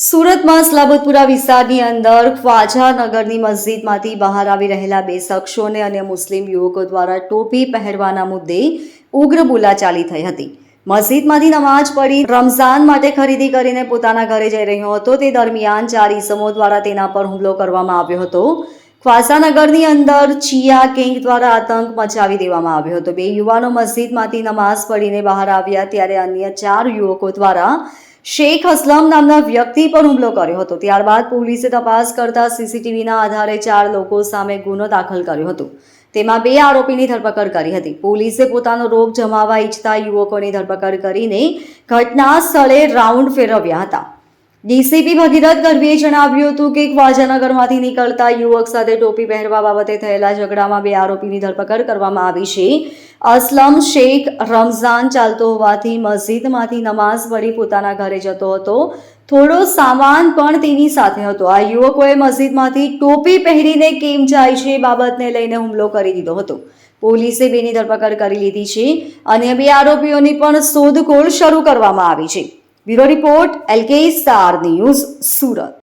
સુરતમાં સલાબતપુરા વિસ્તારની અંદર ખ્વાજાનગરની મસ્જિદમાંથી બહાર આવી રહેલા બે શખ્સોને અને મુસ્લિમ યુવકો દ્વારા ટોપી પહેરવાના મુદ્દે ઉગ્ર બોલાચાલી થઈ હતી. મસ્જિદમાંથી નમાજ પડી રમઝાન માટે ખરીદી કરીને પોતાના ઘરે જઈ રહ્યો હતો. તે દરમિયાન ચાર ઈસમો દ્વારા તેના પર હુમલો કરવામાં આવ્યો હતો. ખ્વાસાનગરની અંદર ચિયા કિંગ દ્વારા આતંક મચાવી દેવામાં આવ્યો હતો. બે યુવાનો મસ્જિદમાંથી નમાઝ પડીને બહાર આવ્યા ત્યારે અન્ય ચાર યુવકો દ્વારા શેખ અસલમ નામના વ્યક્તિ પર હુમલો કર્યો હતો. ત્યારબાદ પોલીસે તપાસ કરતા સીસીટીવીના આધારે ચાર લોકો સામે ગુનો દાખલ કર્યો હતો. તેમાં બે આરોપીની ધરપકડ કરી હતી. પોલીસે પોતાનો રોગ જમાવવા ઈચ્છતા યુવકોની ધરપકડ કરીને ઘટના સ્થળે રાઉન્ડ ફેરવ્યા હતા. ડીસીપી ભગીરથ ગઢવીએ જણાવ્યું હતું કે ખ્વાજાનગરમાંથી નીકળતા યુવક સાથે ટોપી પહેરવા બાબતે થયેલા ઝઘડામાં બે આરોપીની ધરપકડ કરવામાં આવી છે. અસલમ શેખ રમઝાન ચાલતો હોવાથી મસ્જિદમાંથી નમાઝ પઢી પોતાના ઘરે જતો હતો. થોડો સામાન પણ તેની સાથે હતો. આ યુવકોએ મસ્જિદમાંથી ટોપી પહેરીને કેમ જાય છે એ બાબતને લઈને હુમલો કરી દીધો હતો. પોલીસે બેની ધરપકડ કરી લીધી છે અને બે આરોપીઓની પણ શોધખોળ શરૂ કરવામાં આવી છે. Bureau report, LK star news, Surat.